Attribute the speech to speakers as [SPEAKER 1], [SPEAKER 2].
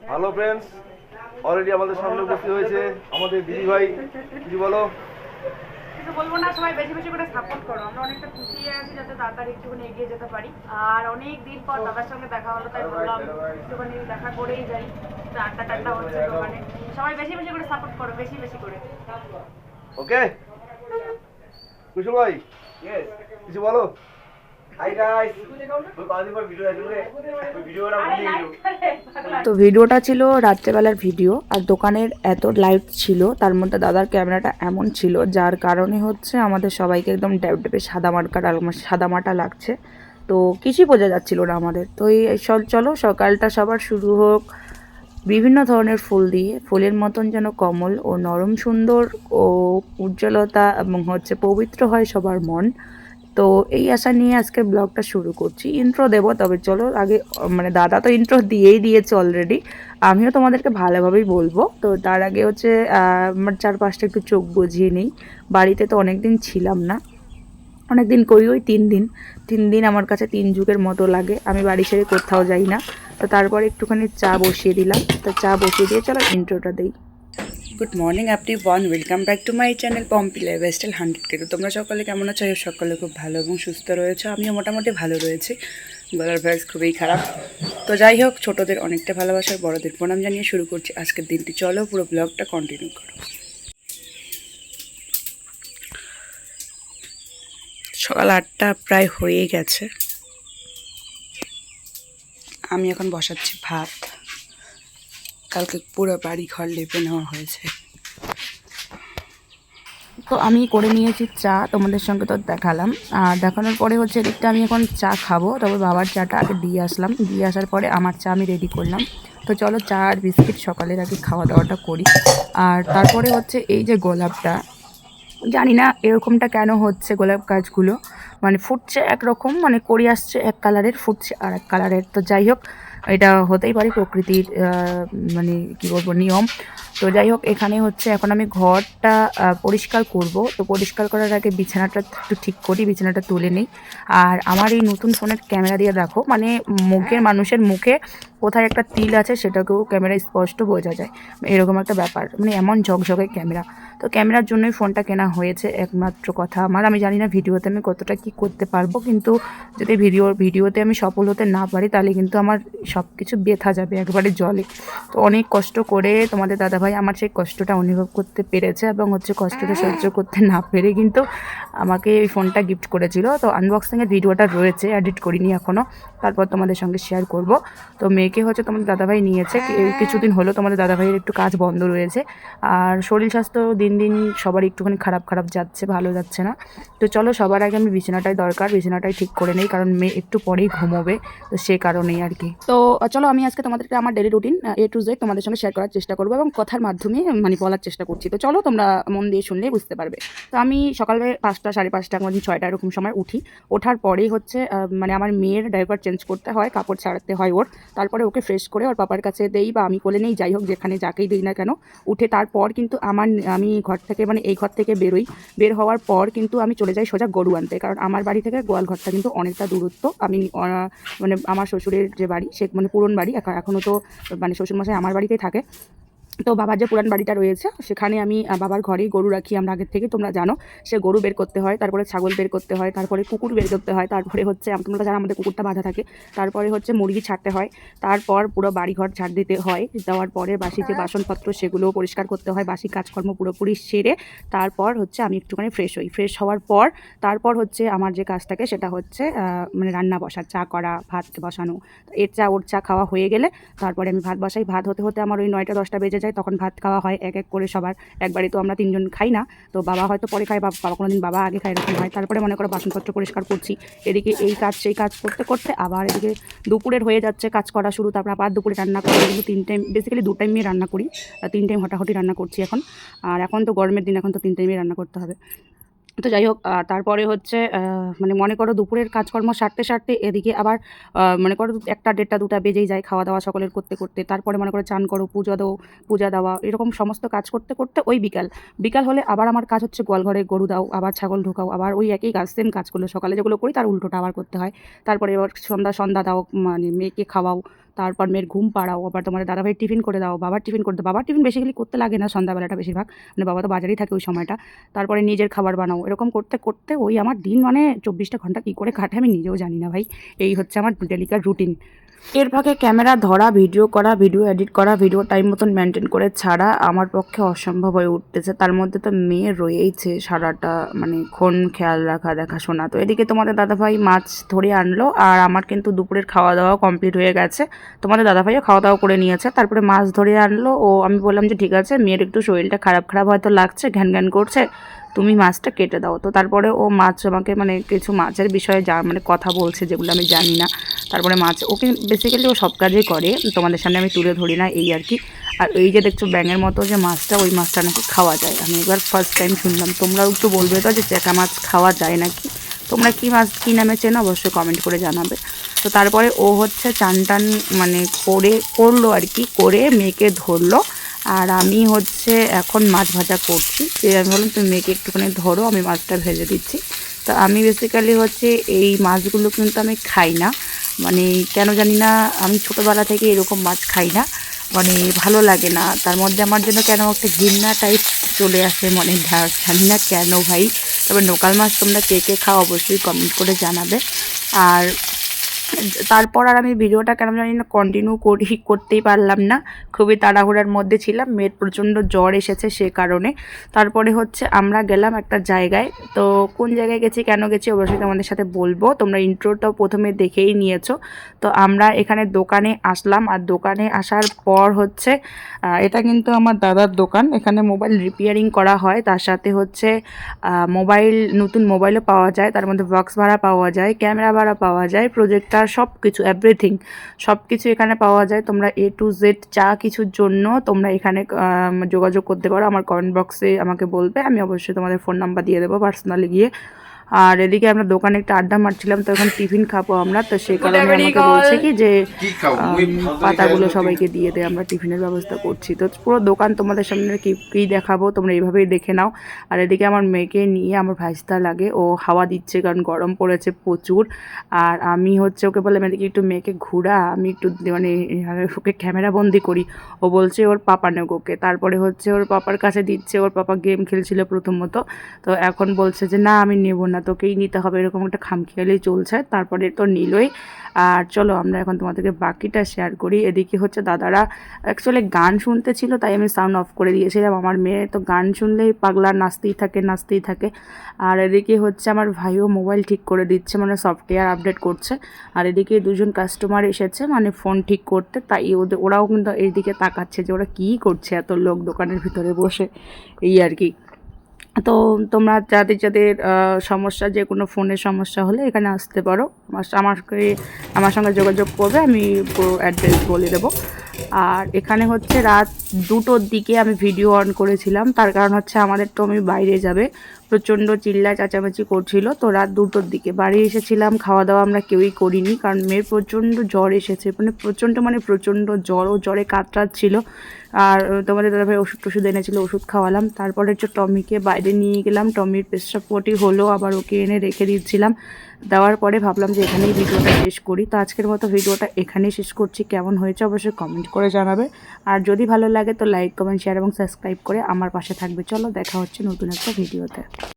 [SPEAKER 1] Hello friends already আমাদের সামনে উপস্থিত হয়েছে আমাদের দিদি ভাই। কিছু বলো।
[SPEAKER 2] কিছু বলব না সবাই বেশি বেশি করে সাপোর্ট করো। আমরা অনেকটা খুশি আছি যাতে তাড়াতাড়ি একটুখানি এগিয়ে যেতে পারি। আর অনেক দিন পর দাদার সঙ্গে দেখা হলো তাই বললাম একটুখানি দেখা করেই যাই। আড্ডা টাড্ডা হচ্ছে দোকানে সবাই বেশি বেশি করে সাপোর্ট করো বেশি বেশি করে।
[SPEAKER 1] ওকে কুশল ভাই? কিছু বলো?
[SPEAKER 3] তো ভিডিওটা ছিল রাত্রেবেলার ভিডিও আর দোকানের এত লাইট ছিল তার মধ্যে দাদার ক্যামেরাটা এমন ছিল যার কারণে হচ্ছে আমাদের সবাইকে একদম ড্যাব ড্যাবে সাদা মার্কা সাদা মাটা লাগছে। তো কিছুই বোঝা যাচ্ছিল না আমাদের। তো এই চল চলো সকালটা সবার শুরু হোক। বিভিন্ন ধরনের ফুল দিয়ে ফুলের মতন যেন কমল ও নরম সুন্দর ও উজ্জ্বলতা এবং হচ্ছে পবিত্র হয় সবার মন। তো এই আশা নিয়ে আজকে ব্লগটা শুরু করছি। ইন্ট্রো দেবো, তবে চলো আগে মানে দাদা তো ইন্ট্রো দিয়েই দিয়েছে অলরেডি আমিও তোমাদেরকে ভালোভাবেই বলব। তো তার আগে হচ্ছে আমার চারপাশটা একটু চোখ বুঝিয়ে নিই। বাড়িতে তো অনেক দিন ছিলাম না। অনেক দিন করি ওই তিন দিন। তিন দিন আমার কাছে তিন যুগের মতো লাগে। আমি বাড়ি ছেড়ে কোথাও যাই না। তো তারপরে একটুখানি চা বসিয়ে দিলাম। তো চা বসিয়ে দিয়ে চলো ইন্ট্রোটা দিই। গুড মর্নিং আপনি one welcome back to my channel Pompi lifestyle hundred K. তো তোমরা সকলে কেমন আছো? সকলে খুব ভালো এবং সুস্থ রয়েছে। আমিও মোটামুটি ভালো রয়েছি। গলার ভয়েস খুবই খারাপ। তো যাই হোক, ছোটদের অনেকটা ভালোবাসার, বড়দের প্রণাম জানিয়ে শুরু করছি আজকের দিনটি। চলো পুরো ব্লগটা কন্টিনিউ করো। সকাল আটটা প্রায় হয়ে গেছে। আমি এখন বসাচ্ছি ভাত। কালকে পুরো বাড়ি ঘর লেপে নেওয়া হয়েছে। তো আমি করে নিয়েছি চা, তোমাদের সঙ্গে তো দেখালাম। আর দেখানোর পরে হচ্ছে এদিকটা আমি এখন চা খাব তবে বাবার চাটা আগে দিয়ে আসলাম। দিয়ে আসার পরে আমার চা আমি রেডি করলাম। তো চলো চা আর বিস্কিট সকালের আগে খাওয়া দাওয়াটা করি। আর তারপরে হচ্ছে এই যে গোলাপটা, জানি না এরকমটা কেন হচ্ছে গোলাপ গাছগুলো। মানে ফুটছে একরকম মানে করি আসছে এক কালারের ফুটছে আর এক কালারের তো যাই হোক এটা হতেই পারে প্রকৃতির মানে কি বলব, নিয়ম। তো যাই হোক, এখানে হচ্ছে এখন আমি ঘরটা পরিষ্কার করব। তো পরিষ্কার করার আগে বিছানাটা একটু ঠিক করি, বিছানাটা তুলে নিই। আর আমার এই নতুন ফোনের ক্যামেরা দিয়ে দেখো মানে মুখের, মানুষের মুখে কোথায় একটা তিল আছে সেটাকেও ক্যামেরায় স্পষ্ট বোঝা যায়। এরকম একটা ব্যাপার মানে এমন ঝকঝকে ক্যামেরা। তো ক্যামেরার জন্যই ফোনটা কেনা হয়েছে, একমাত্র কথা আমার। আমি জানি না ভিডিওতে আমি কতটা কি করতে পারব, কিন্তু যদি ভিডিও, ভিডিওতে আমি সফল হতে না পারি, তাহলে কিন্তু আমার সব কিছু বেথা যাবে একবারে জলে। তো অনেক কষ্ট করে তোমাদের দাদাভাই আমার সেই কষ্টটা অনুভব করতে পেরেছে এবং হচ্ছে কষ্টটা সহ্য করতে না পেরে কিন্তু আমাকে এই ফোনটা গিফট করেছিল। তো আনবক্সিংয়ের ভিডিওটা রয়েছে এডিট করিনি এখনও তারপর তোমাদের সঙ্গে শেয়ার করব। তো মেয়েকে হচ্ছে তোমাদের দাদাভাই নিয়েছে। কিছুদিন হলো তোমাদের দাদাভাইয়ের একটু কাজ বন্ধ রয়েছে। আর শরীর স্বাস্থ্য দিন দিন সবার একটুখানি খারাপ খারাপ যাচ্ছে, ভালো যাচ্ছে না। তো চলো সবার আগে আমি বিছানাটাই দরকার, বিছানাটাই ঠিক করে নেই, কারণ মেয়ে একটু পরেই ঘুমোবে। তো সে কারণেই আর কি। তো চলো আমি আজকে তোমাদেরকে আমার daily routine A to Z তোমাদের সঙ্গে শেয়ার করার চেষ্টা করব এবং কথার মাধ্যমে মানে বলার চেষ্টা করছি। তো চলো তোমরা মন দিয়ে শুনলেই বুঝতে পারবে। তো আমি সকালে পাঁচটা, সাড়ে পাঁচটা মানে ছয়টা এরকম সময় উঠি। ওঠার পরেই হচ্ছে মানে আমার মেয়ের ডাইপার চেঞ্জ করতে হয়, কাপড় ছাড়াতে হয় ওর। তারপরে ওকে ফ্রেশ করে ওর পাপার কাছে দেই বা আমি কোলে নেই, যাই হোক, যেখানে যাকেই দিই না কেন, উঠে তারপর কিন্তু আমার, আমি ঘর থেকে মানে এই ঘর থেকে বেরোই। বের হওয়ার পর কিন্তু আমি চলে যাই সোজা গরু আনতে। কারণ আমার বাড়ি থেকে গোয়াল ঘরটা কিন্তু অনেকটা দূরত্ব। আমি মানে আমার শ্বশুরের যে বাড়ি, সে মানে পুরন বাড়ি এখনও তো মানে শ্বশুরমশাই আমার বাড়িতেই থাকে। তো বাবার যে পুরান বাড়িটা রয়েছে, সেখানে আমি বাবার ঘরেই গরু রাখি আমরা আগের থেকে তোমরা জানো। সে গরু বের করতে হয়, তারপরে ছাগল বের করতে হয়, তারপরে কুকুর বের করতে হয়, তারপরে হচ্ছে তোমরা জানো আমাদের কুকুরটা বাঁধা থাকে, তারপরে হচ্ছে মুরগি ছাড়তে হয়, তারপর পুরো বাড়িঘর ছাড় দিতে হয়, দেওয়ার পরে বাসি যে বাসনপত্র সেগুলো পরিষ্কার করতে হয়, বাসি কাজকর্ম পুরোপুরি সেরে, তারপর হচ্ছে আমি একটুখানি ফ্রেশ হই। ফ্রেশ হওয়ার পর, তারপর হচ্ছে আমার যে কাজ থাকে সেটা হচ্ছে মানে রান্না বসা, চা করা, ভাত বসানো, এর চা, ওর চা খাওয়া হয়ে গেলে, তারপরে আমি ভাত বসাই। ভাত হতে হতে আমার ওই নয়টা দশটা বেজে যায় তখন ভাত খাওয়া হয়, এক এক করে সবার। একবারে তো আমরা তিনজন খাই না। তো বাবা হয়তো পরে খায় বাবা কোনো দিন বাবা আগে খায় এরকম হয়। তারপরে মনে করো বাসনপত্র পরিষ্কার করছি। এদিকে এই কাজ, সেই কাজ করতে করতে আবার এদিকে দুপুরের হয়ে যাচ্ছে কাজ করা শুরু। তারপর আবার দুপুরে রান্না করি। কিন্তু তিন টাইম বেসিক্যালি দু টাইমে রান্না করি। তিন টাইম হটাহটি রান্না করছি এখন। আর এখন তো গরমের দিন, এখন তো তিন টাইমে রান্না করতে হবে। তো যাই হোক তারপরে হচ্ছে মানে মনে করো দুপুরের কাজকর্ম সারতে সারতে এদিকে আবার মনে করো একটা দেড়টা দুটা বেজেই যায় খাওয়া দাওয়া সকলের করতে করতে। তারপরে মনে করো চান করো, পুজো দাও, পূজা দেওয়া, এরকম সমস্ত কাজ করতে করতে ওই বিকাল। বিকাল হলে আবার আমার কাজ হচ্ছে গোয়ালঘরে গরু দাও, আবার ছাগল ঢোকাও, আবার ওই একই কাজ সেম কাজগুলো। সকালে যেগুলো করি তার উল্টোটা আবার করতে হয়। তারপরে এবার সন্ধ্যা সন্ধ্যা দাও মানে মেয়েকে খাওয়াও তারপর মেয়ের ঘুম পাড়াও, আবার তোমার দাদাভাই টিফিন করে দাও, বাবার টিফিন করতে বাবার টিফিন বেসিক্যালি করতে লাগে না সন্ধ্যাবেলাটা বেশিরভাগ মানে বাবা তো বাজারেই থাকে ওই সময়টা। তারপরে নিজের খাবার বানাও, এরকম করতে করতে ওই আমার দিন মানে চব্বিশটা ঘণ্টা কী করে কাটে আমি নিজেও জানি না ভাই। এই হচ্ছে আমার ডেলিকার রুটিন। এর ফাঁকে ক্যামেরা ধরা, ভিডিও করা, ভিডিও এডিট করা, ভিডিও টাইম মতন মেনটেন করে ছাড়া আমার পক্ষে অসম্ভব হয়ে উঠতেছে। তার মধ্যে তো মেয়ে রয়েইছে সারাটা মানে ক্ষণ খেয়াল রাখা, দেখাশোনা। তো এদিকে তোমাদের দাদাভাই মাছ ধরে আনলো, আর আমার কিন্তু দুপুরের খাওয়া দাওয়া কমপ্লিট হয়ে গেছে। তোমাদের দাদাভাইও খাওয়া দাওয়া করে নিয়েছে, তারপরে মাছ ধরে আনলো। ও, আমি বললাম যে, ঠিক আছে, মেয়ের একটু শরীরটা খারাপ খারাপ হয়তো লাগছে ঘ্যান ঘ্যান করছে, তুমি মাছটা কেটে দাও। তো তারপরে ও মাছ আমাকে মানে কিছু মাছের বিষয়ে যা মানে কথা বলছে যেগুলো আমি জানি না। তারপরে মাছ, ওকে বেসিক্যালি ও সব কাজেই করে, তোমাদের সামনে আমি তুলে ধরি না এই আর কি। আর এই যে, দেখছ, ব্যাঙের মতো যে মাছটা, ওই মাছটা নাকি খাওয়া যায়। আমি এবার ফার্স্ট টাইম শুনলাম। তোমরাও একটু বলবে তো যে চেকা মাছ খাওয়া যায় নাকি? তোমরা কি মাছ, কী নামে চেনো অবশ্যই কমেন্ট করে জানাবে। তো তারপরে ও হচ্ছে চান টান মানে করে, করল আর কি, করে মেয়েকে ধরলো। আর আমি হচ্ছে এখন মাছ ভাজা করছি। যে আমি বললাম তুমি মেয়েকে একটুখানি ধরো, আমি মাছটা ভেজে দিচ্ছি। তো আমি বেসিক্যালি হচ্ছে এই মাছগুলো কিন্তু আমি খাই না। মানে কেন জানি না, আমি ছোটোবেলা থেকে এরকম মাছ খাই না। মানে ভালো লাগে না। তার মধ্যে আমার জন্য কেন একটা ঘৃণা টাইপ চলে আসে মনে জানি না কেন ভাই। তবে লোকাল মাছ তোমরা কে কে খাও অবশ্যই কমেন্ট করে জানাবে। আর তারপর আর আমি ভিডিওটা কেন জানি না কন্টিনিউ করি, করতেই পারলাম না। খুবই তাড়াহুড়ার মধ্যে ছিলাম, মেয়ের প্রচণ্ড জ্বর এসেছে সে কারণে। তারপরে হচ্ছে আমরা গেলাম একটা জায়গায়। তো কোন জায়গায় গেছি, কেন গেছি অবশ্যই তোমাদের সাথে বলব। তোমরা ইন্ট্রোটাও প্রথমে দেখেই নিয়েছো। তো আমরা এখানে দোকানে আসলাম আর দোকানে আসার পর হচ্ছে এটা কিন্তু আমার দাদার দোকান। এখানে মোবাইল রিপেয়ারিং করা হয়। তার সাথে হচ্ছে মোবাইল নতুন মোবাইলও পাওয়া যায়। তার মধ্যে বক্স ভাড়া পাওয়া যায়, ক্যামেরা ভাড়া পাওয়া যায় প্রজেক্টার সব কিছু এভরিথিং সব কিছু এখানে পাওয়া যায়। তোমরা এ টু জেড চা কিছুর জন্য তোমরা এখানে যোগাযোগ করতে পারো। আমার কমেন্ট বক্সে আমাকে বলবে, আমি অবশ্যই তোমাদের ফোন নাম্বার দিয়ে দেবো পার্সোনালি গিয়ে। আর এদিকে আমরা দোকানে একটা আড্ডা মারছিলাম তো এখন টিফিন খাব আমরা তো সেই কারণে আমাকে বলছে কি যে পাতাগুলো সবাইকে দিয়ে দেয় আমরা টিফিনের ব্যবস্থা করছি। তো পুরো দোকান তোমাদের সামনে কি কী দেখাবো তোমরা এইভাবেই দেখে নাও। আর এদিকে আমার মেয়েকে নিয়ে আমার ভাইস্তা লাগে ও হাওয়া দিচ্ছে কারণ গরম পড়েছে প্রচুর। আর আমি হচ্ছে ওকে বললাম এদিকে একটু মেয়েকে ঘুরা আমি একটু মানে ওকে ক্যামেরা বন্দি করি। ও বলছে ওর পাপা নেক ওকে। তারপরে হচ্ছে ওর পাপার কাছে দিচ্ছে ওর পাপা গেম খেলছিল প্রথমত। তো এখন বলছে যে না আমি নেব না। তোকেই নিতে হবে, এরকম একটা খামখেয়ালি চলছে। তারপরে তো নিলই। আর চলো, আমরা এখন তোমাদেরকে বাকিটা শেয়ার করি। এদিকে হচ্ছে দাদারা অ্যাকচুয়ালি গান শুনতে ছিল, তাই আমি সাউন্ড অফ করে দিয়েছিলাম। আমার মেয়ে তো গান শুনলেই পাগলা নাচতেই থাকে নাচতেই থাকে। আর এদিকে হচ্ছে আমার ভাইও মোবাইল ঠিক করে দিচ্ছে মানে সফটওয়্যার আপডেট করছে। আর এদিকে দুজন কাস্টমার এসেছে মানে ফোন ঠিক করতে। তাই ওদের, ওরাও কিন্তু এইদিকে তাকাচ্ছে যে ওরা কী করছে এত লোক দোকানের ভিতরে বসে। এই আর কি। তো তোমরা যাদের যাদের সমস্যা, যে কোনো ফোনের সমস্যা হলে এখানে আসতে পারো। আমার- আমাকে, আমার সঙ্গে যোগাযোগ করবে, আমি পুরো অ্যাড্রেস বলে দেবো। আর এখানে হচ্ছে রাত দুটোর দিকে আমি ভিডিও অন করেছিলাম। তার কারণ হচ্ছে আমাদের তো আমি বাইরে যাবে। প্রচণ্ড চিল্লা চেঁচামেচি করছিল। তো রাত দুটোর দিকে বাড়ি এসেছিলাম। খাওয়া দাওয়া আমরা কেউই করিনি। কারণ মেয়ের প্রচণ্ড জ্বর এসেছে। মানে প্রচণ্ড মানে প্রচণ্ড জ্বর। ও জ্বরে কাতরাচ্ছিল। আর তোমাদের দাদাভাই ওষুধ টষুধ এনেছিলো, ওষুধ খাওয়ালাম। তারপরে হচ্ছে টমিকে বাইরে নিয়ে গেলাম। টমির পেশাব পটি হলো, আবার ওকে এনে রেখে দিচ্ছিলাম দেওয়ার পরে ভাবলাম যে এখানেই ভিডিওটা শেষ করি। তো আজকের মতো ভিডিওটা এখানেই শেষ করছি। কেমন হয়েছে অবশ্যই কমেন্ট করে জানাবে। আর যদি ভালো লাগে তো লাইক কমেন্ট শেয়ার এবং সাবস্ক্রাইব করে আমার পাশে থাকবে। চলো, দেখা হচ্ছে নতুন একটা ভিডিওতে।